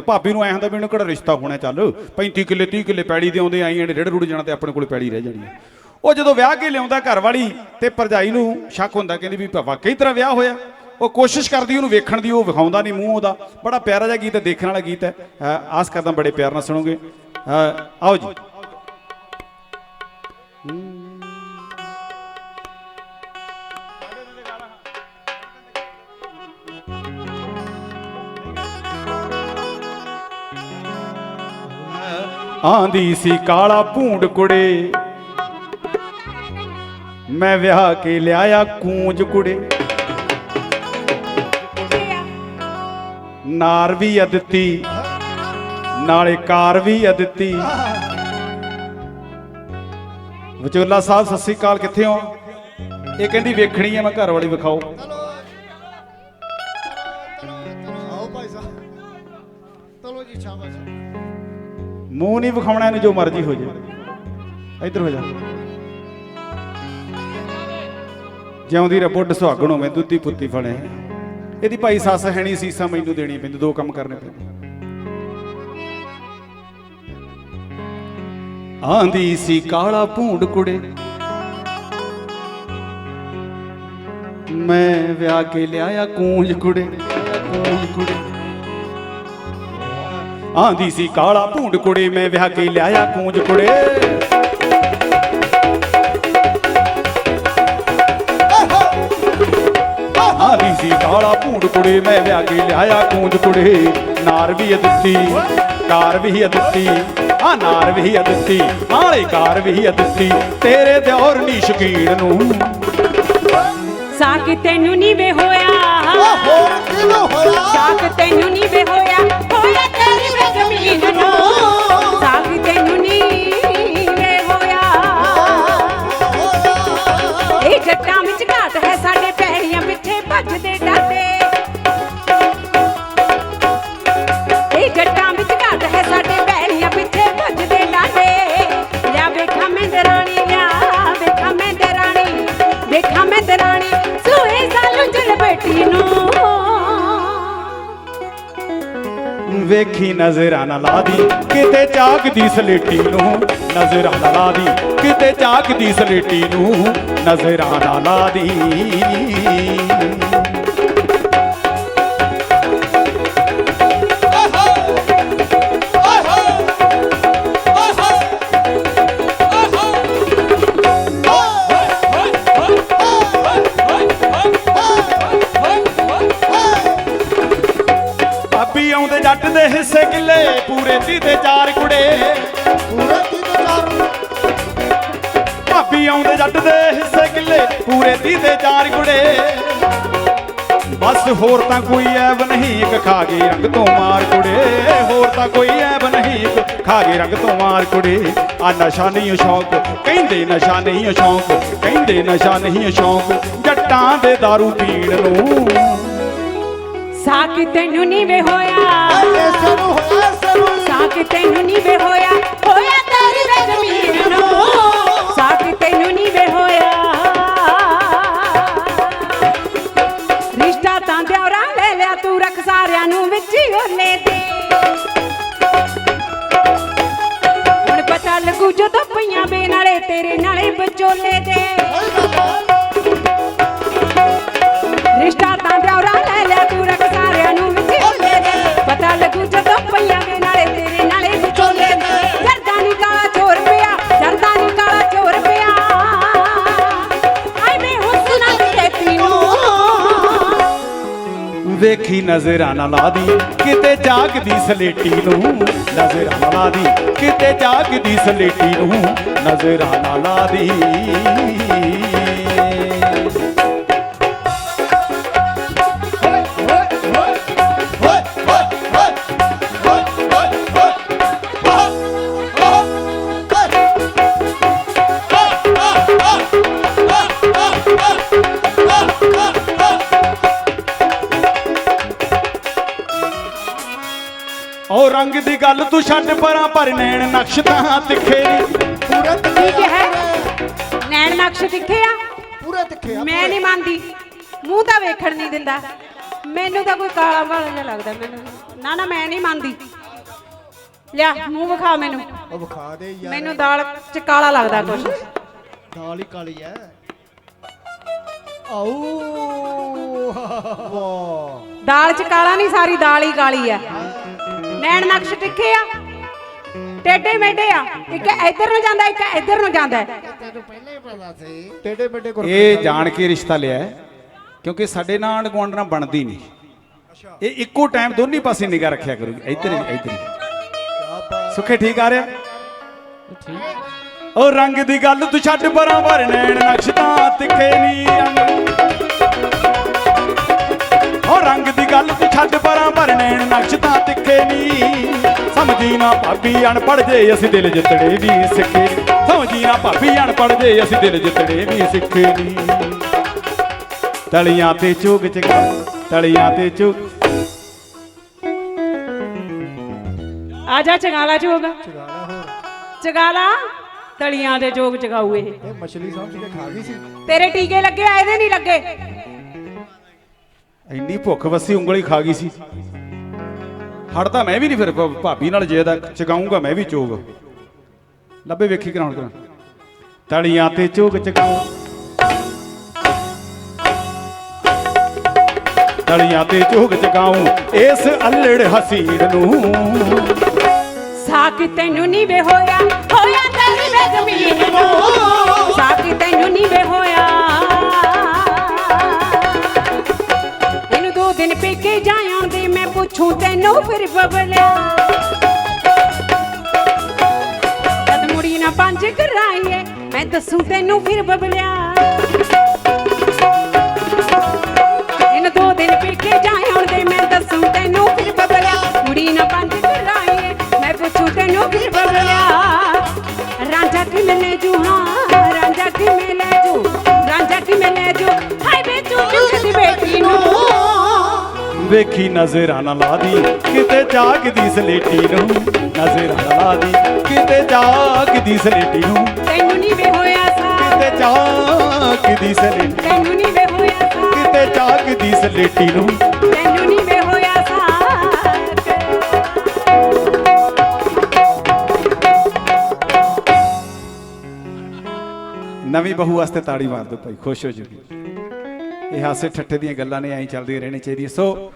ਭਾਬੀ ਨੂੰ ਐ ਹੁੰਦਾ ਵੀ ਇਹਨੂੰ ਕਿਹੜਾ ਰਿਸ਼ਤਾ ਹੋਣਾ ਚੱਲ। 35 ਕਿੱਲੇ 30 ਕਿੱਲੇ ਪੈੜੀ ਦੇ ਆਉਂਦੇ ਆਈ ਨੇ ਡੇਢ ਰੁੜ ਜਾਣਾ ਤੇ ਆਪਣੇ ਕੋਲ ਪੈੜੀ ਰਹਿ ਜਾਣੀ ਉਹ ਜਦੋਂ ਵਿਆਹ ਕੇ ਲਿਆਉਂਦਾ ਘਰ ਵਾਲੀ ਤੇ ਪਰਜਾਈ ਨੂੰ ਸ਼ੱਕ ਹੁੰਦਾ, ਕਹਿੰਦੀ ਵੀ ਵਾਕਈ ਤਰ੍ਹਾਂ ਵਿਆਹ ਹੋਇਆ? ਉਹ ਕੋਸ਼ਿਸ਼ ਕਰਦੀ, ਉਹਨੂੰ ਵੇਖਣ ਦੀ, ਉਹ ਵਿਖਾਉਂਦਾ ਨਹੀਂ ਮੂੰਹ ਉਹਦਾ। ਬੜਾ ਪਿਆਰਾ ਜਿਹਾ ਗੀਤ ਹੈ, ਦੇਖਣ ਵਾਲਾ ਗੀਤ ਹੈ। ਆਸ ਕਰਦਾ ਬੜੇ ਪਿਆਰ ਨਾਲ ਸੁਣੋਗੇ। ਆਓ ਜੀ। ਆਂਦੀ ਸੀ ਕਾਲਾ ਭੂੰਡ ਕੁੜੇ। ਮੈਂ ਵਿਆਹ ਕੇ ਲਿਆਇਆ ਕੂੰਜ ਕੁੜੇ। ਨਾਰ ਵੀ ਅਦਿੱਤੀ, ਨਾਲੇ ਕਾਰ ਵੀ ਅਦਿੱਤੀ। ਵਿਚੋਲਾ ਸਾਹਿਬ, ਸਤਿ ਸ੍ਰੀ ਅਕਾਲ, ਕਿੱਥੇ ਹੋ? ਇਹ ਕਹਿੰਦੀ ਵੇਖਣੀ ਹੈ ਮੈਂ ਘਰ ਵਾਲੀ ਵਿਖਾਓ। ਚਲੋ ਜੀ, ਸ਼ਾਬਾਸ਼। ਮੂੰਹ ਨਹੀਂ ਵਿਖਾਉਣਾ ਇਹਨੂੰ ਜੋ ਮਰਜ਼ੀ ਹੋ ਜਾਏ। ਇੱਧਰ ਹੋ ਜਾ। ਜਿਉਂਦੀ ਰੇ ਬੁੱਢ ਸੁਹਾਗਣ ਹੋਵੇਂ ਪੁੱਤੀ ਫੜੇ। ਇਹਦੀ ਭਾਈ ਸੱਸ ਹੈਣੀ ਸੀਸਾਂ ਮੈਨੂੰ ਦੇਣੀ ਪੈਂਦੀ ਦੋ ਕੰਮ ਕਰਨੇ ਪੈਂਦੇ ਆਂਦੀ ਸੀ ਕਾਲਾ ਭੂੰਡ ਕੁੜੇ। ਮੈਂ ਵਿਆਹ ਕੇ ਲਿਆਇਆ ਕੂੰਜ ਕੁੜੇ। ਕੂੰਜ ਕੁੜੇ। ਆਂਦੀ ਸੀ, ਕਾਲਾ ਭੂੰਡ ਕੁੜੇ, ਮੈਂ ਵਿਆਹ ਕੇ ਲਿਆਇਆ ਕੂੰਜ ਕੁੜੇ। ਆਂਦੀ ਸੀ, ਕਾਲਾ ਭੂੰਡ ਕੁੜੇ, ਮੈਂ ਵਿਆਹ ਕੇ ਲਿਆਇਆ ਕੂੰਜ ਕੁੜੇ। ਨਾਰ ਵੀ ਅਦਿੱਤੀ, ਕਾਰ ਵੀ ਅਦਿੱਤੀ ਆ ਨਾਰ ਵੀ ਅਦਿੱਤੀ ਆਲੇ ਕਾਰ ਵੀ ਅਦਿੱਤੀ, ਤੇਰੇ ਦਿਓਰ ਨੀ ਸ਼ਕੀਨ ਨੂੰ। ਸਾਕ ਤੈਨੂੰ ਨਹੀਂ ਵੇ ਹੋਇਆ ਵੇਖੀ ਨਜ਼ਰਾਂ ਲਾ ਦੀ ਕਿਤੇ ਝਾਕਦੀ ਸਲੇਟੀ ਨੂੰ ਨਜ਼ਰਾਂ ਨਾ ਲਾਦੀ। ਕਿਤੇ ਝਾਕਦੀ ਸਲੇਟੀ ਨੂੰ ਨਜ਼ਰਾਂ ਨਾ ਲਾਦੀ। ਪੂਰੇ ਦੀ ਦੇ ਚਾਰ ਕੁੜੇ ਬਸ ਹੋਰ ਤਾਂ ਕੋਈ ਐਬ ਨਹੀਂ ਇੱਕ ਖਾ ਗਈ ਰੰਗ ਤੋਂ ਮਾਰ ਕੁੜੇ। ਹੋਰ ਤਾਂ ਕੋਈ ਐਬ ਨਹੀਂ ਇੱਕ ਖਾ ਗਈ ਰੰਗ ਤੋਂ ਮਾਰ ਕੁੜੇ। ਆ ਨਸ਼ਾ ਨਹੀਂ ਸ਼ੌਕ ਕਹਿੰਦੇ ਨਸ਼ਾ ਨਹੀਂ ਸ਼ੌਕ ਕਹਿੰਦੇ ਨਸ਼ਾ ਨਹੀਂ ਸ਼ੌਕ ਜੱਟਾਂ ਦੇ दारू ਪੀਣ ਨੂੰ। ਸਾਕ ਤੈਨੂੰ ਨਹੀਂ ਵੇ ਹੋਇਆ ਸਾਕ ਤੈਨੂੰ ਨਹੀਂ ਵੇ ਹੋਇਆ ਹੋਇਆ ਤੇਰੀ ਵੇ ਜ਼ਮੀਨ ਨੂੰ। ਸਾਕ ਤੈਨੂੰ ਨਹੀਂ ਵੇ ਹੋਇਆ। ਜਦੋਂ ਪਈਆਂ ਬੇ ਨਾਲੇ ਤੇਰੇ ਨਾਲੇ ਵਿਚੋਲੇ ਵੇਖੀ ਨਜ਼ਰਾਂ ਨਾ ਲਾਦੀ ਕਿਤੇ ਜਾਗਦੀ ਸਲੇਟੀ ਨੂੰ, ਨਜ਼ਰਾਂ ਨਾ ਲਾਦੀ ਕਿਤੇ ਜਾਗਦੀ ਸਲੇਟੀ ਨੂੰ, ਨਜ਼ਰਾਂ ਨਾ ਲਾਦੀ ਗੱਲ ਤੂੰ ਛੱਡ ਪਰਾਂ ਪਰ ਨੈਣ ਨਕਸ਼ ਤਾਂ ਤਿੱਖੇ ਨੀ। ਪੂਰੇ ਤਿੱਖੇ ਨੈਣ ਨਕਸ਼ ਦਿਖੇ ਆ। ਪੂਰੇ ਤਿੱਖੇ ਆ ਮੈਂ ਨਹੀਂ ਮੰਨਦੀ। ਮੂੰਹ ਤਾਂ ਵੇਖਣ ਨਹੀਂ ਦਿੰਦਾ। ਮੈਨੂੰ ਤਾਂ ਕੋਈ ਕਾਲਾ ਵਾਲਾ ਜਿਹਾ ਲੱਗਦਾ ਮੈਨੂੰ। ਨਾ ਨਾ ਮੈਂ ਨਹੀਂ ਮੰਨਦੀ। ਲਿਆ ਮੂੰਹ ਵਿਖਾ ਮੈਨੂੰ। ਉਹ ਵਿਖਾ ਦੇ ਯਾਰ। ਮੈਨੂੰ ਦਾਲ ਚ ਕਾਲਾ ਲੱਗਦਾ ਕੁਛ। ਦਾਲ ਹੀ ਕਾਲੀ ਐ। ਆਊ ਵਾਹ ਦਾਲ ਚ ਕਾਲਾ ਨਹੀਂ ਸਾਰੀ ਦਾਲ ਹੀ ਕਾਲੀ ਆ ਨੈਣ ਨਕਸ਼ ਤਿੱਖੇ ਆ? ਟੇਡੇ ਮੇਡੇ ਆ। ਇੱਕ ਇੱਧਰ ਨੂੰ ਜਾਂਦਾ ਇੱਕ ਇੱਧਰ ਨੂੰ ਜਾਂਦਾ। ਤੈਨੂੰ ਪਹਿਲਾਂ ਹੀ ਪਤਾ ਸੀ ਟੇਡੇ ਮੇਡੇ ਗੁਰ ਇਹ ਜਾਣ ਕੇ ਰਿਸ਼ਤਾ ਲਿਆ ਹੈ, ਕਿਉਂਕਿ ਸਾਡੇ ਨਾਲ ਗੁਆਂਢ ਨਾਲ ਬਣਦੀ ਨਹੀਂ। ਇਹ ਇੱਕੋ ਟਾਈਮ ਦੋਨੀ ਪਾਸੇ ਨਿਗਾਹ ਰੱਖਿਆ ਕਰੂਗੀ। ਇੱਧਰ ਹੀ ਇੱਧਰ ਹੀ। ਸੁੱਖੇ ਠੀਕ ਆ ਰਿਹਾ? ਉਹ ਰੰਗ ਦੀ ਗੱਲ ਤੂੰ ਛੱਡ ਪਰਾਂ ਭਰ ਨੈਣ ਨਕਸ਼ ਤਾਂ ਤਿੱਖੇ ਨਹੀਂ ਰੰਗ। ਉਹ ਰੰਗ ਦੀ ਗੱਲ ਤੂੰ ਛੱਡ ਪਰਾਂ ਭਰ ਨੈਣ ਨਕਸ਼ ਤਾਂ ਤਿੱਖੇ ਨਹੀਂ ਸਮਝੀ ਨਾ ਭਾਬੀ ਅਨਪੜ੍ਹ ਜੇ ਅਸੀਂ ਦਿਲ ਜਿੱਤੜੇ ਵੀ ਸਿੱਖੇ। ਸਮਝੀ ਨਾ ਭਾਬੀ ਅਨਪੜ੍ਹ ਜੇ ਅਸੀਂ ਦਿਲ ਜਿੱਤੜੇ ਵੀ ਸਿੱਖੇ ਨਹੀਂ ਤਲੀਆਂ ਤੇ ਚੁਗ ਚਗਾ ਤਲੀਆਂ ਤੇ ਚੁਗ ਆ ਜਾ ਚਗਾਲਾ ਚੋਗ ਹੋਰ। ਚਗਾਲਾ ਤਲੀਆਂ ਦੇ ਜੋਗ ਇਹ ਮਛਲੀ ਸਮਝ ਕੇ ਖਾ ਗਈ ਸੀ। ਤੇਰੇ ਟੀਕੇ ਲੱਗੇ ਆ ਇਹਦੇ ਨਹੀਂ ਲੱਗੇ। ਇੰਨੀ ਭੁੱਖ ਵਸੀ ਉਂਗਲੀ ਖਾ ਗਈ ਸੀ। ਹੜਦਾ ਮੈਂ ਵੀ ਨਹੀਂ ਫਿਰ ਭਾਬੀ ਨਾਲ ਜੇ ਦਾ ਚਗਾਉਂਗਾ, ਮੈਂ ਵੀ ਚੋਗ। ਲੱਭੇ ਵੇਖੀ ਕਰਾਉਣ ਕਰਾਂ ਤਲੀਆਂ ਤੇ ਚੋਗ ਚਗਾਉ ਤਲੀਆਂ ਤੇ ਚੋਗ ਚਗਾਉ ਇਸ ਅਲੜ ਹਸੀਨ ਨੂੰ। ਸਾਕ ਤੈਨੂੰ ਨਹੀਂ ਵੇ ਹੋਇਆ ਹੋਇਆ ਤੇਰੀ ਵੇ ਨੂੰ। ਸਾਕ ਤੈਨੂੰ ਨਹੀਂ ਵੇ ਹੋਇਆ। ਪੁੱਛੂ ਤੈਨੂੰ ਫਿਰ ਬਬਲਿਆ ਕਦ ਮੁੜੀ ਨਾ ਪੰਜ ਕਰਾਈਏ ਮੈਂ ਦੱਸੂ ਤੈਨੂੰ ਫਿਰ ਬਬਲਿਆ। ਵੇਖੀ ਨਜ਼ਰਾਂ ਨਾ ਲਾ ਦੀ। ਕਿਤੇ ਜਾਗਦੀ ਸਲੇਟੀ ਨੂੰ ਨਜ਼ਰਾਂ ਨਾ ਲਾ ਦੀ। ਕਿਤੇ ਜਾਗਦੀ ਸਲੇਟੀ ਨੂੰ ਤੈਨੂੰ ਨਹੀਂ ਵੇ ਹੋਇਆ ਸਾ। ਕਿਤੇ ਜਾਗਦੀ ਸਲੇਟੀ ਤੈਨੂੰ ਨਹੀਂ ਵੇ ਹੋਇਆ ਸਾ। ਕਿਤੇ ਜਾਗਦੀ ਸਲੇਟੀ ਨੂੰ ਤੈਨੂੰ ਨਹੀਂ ਵੇ ਹੋਇਆ ਸਾ। ਨਵੀਂ ਬਹੂ ਵਾਸਤੇ ਤਾੜੀ ਮਾਰ ਦਿਓ ਭਾਈ ਖੁਸ਼ ਹੋ ਜੂਗੀ ਇਹ ਹਾਸੇ ਠੱਠੇ ਦੀਆਂ ਗੱਲਾਂ ਨੇ ਐਂ ਚੱਲਦੀਆਂ ਰਹਿਣੀ ਚਾਹੀਦੀਆਂ। ਸੋ